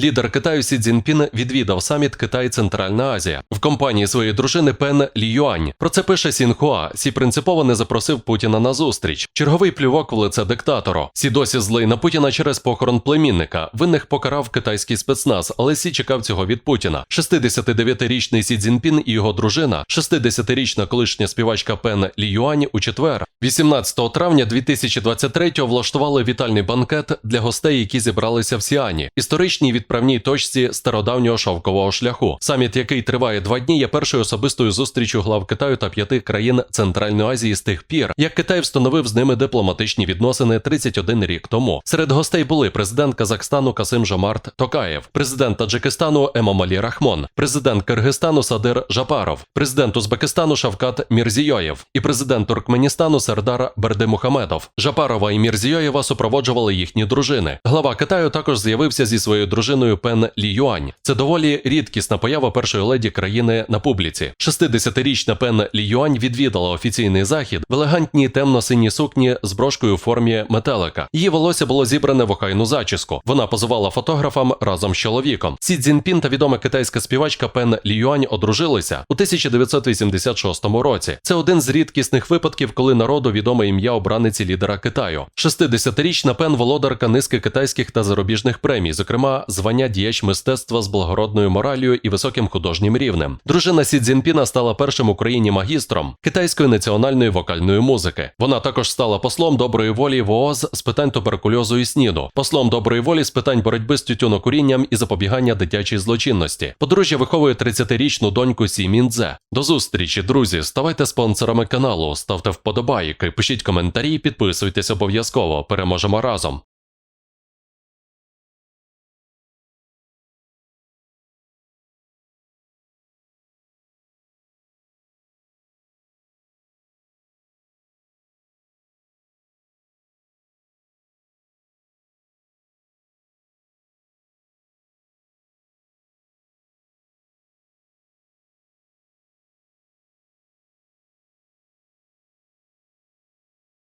Лідер Китаю Сі Цзіньпін відвідав саміт Китай Центральна Азія в компанії своєї дружини Пен Лі Юань. Про це пише Сінхуа. Сі принципово не запросив Путіна на зустріч. Черговий плювок в лице диктатору. Сі досі злий на Путіна через похорон племінника. Винних покарав китайський спецназ, але Сі чекав цього від Путіна. 69-річний Сі Цзіньпін і його дружина, 60-річна колишня співачка Пен Лі Юань у четвер. 18 травня 2023-го влаштували вітальний банкет для гостей, які зібралися в Сіані, історичній відправній точці стародавнього шовкового шляху. Саміт, який триває два дні, є першою особистою зустрічю глав Китаю та п'яти країн Центральної Азії з тих пір, як Китай встановив з ними дипломатичні відносини 31 рік тому. Серед гостей були президент Казахстану Касим Жомарт Токаєв, президент Таджикистану Емомалі Рахмон, президент Киргизстану Садир Жапаров, президент Узбекистану Шавкат Мірзійоєв і президент Туркменістану Сердар Бердимухамедов. Жапарова і Мірзійоєва супроводжували їхні дружини. Глава Китаю також з'явився зі своєю дружиною Пен Лі Юань. Це доволі рідкісна поява першої леді країни на публіці. 60-річна Пен Лі Юань відвідала офіційний захід в елегантній темно-синій сукні з брошкою у формі метелика. Її волосся було зібране в охайну зачіску. Вона позувала фотографам разом з чоловіком. Сі Цзіньпін та відома китайська співачка Пен Лі Юань одружилися у 1986 році. Це один з рідкісних випадків, коли народу відоме ім'я обраниці лідера Китаю. 60-річна Пен володарка низки китайських та зарубіжних премій, зокрема звання діяч мистецтва з благородною моралью і високим художнім рівнем. Дружина Сі Цзіньпіна стала першим Україні магістром китайської національної вокальної музики. Вона також стала послом доброї волі в ООЗ з питань туберкульозу і СНІДу, послом доброї волі з питань боротьби з тютюнокурінням і запобігання дитячій злочинності. Подружжя виховує 30-річну доньку Сі Міндзе. До зустрічі, друзі. Ставайте спонсорами каналу, ставте вподобайки, пишіть коментарі, підписуйтесь обов'язково. Переможемо разом.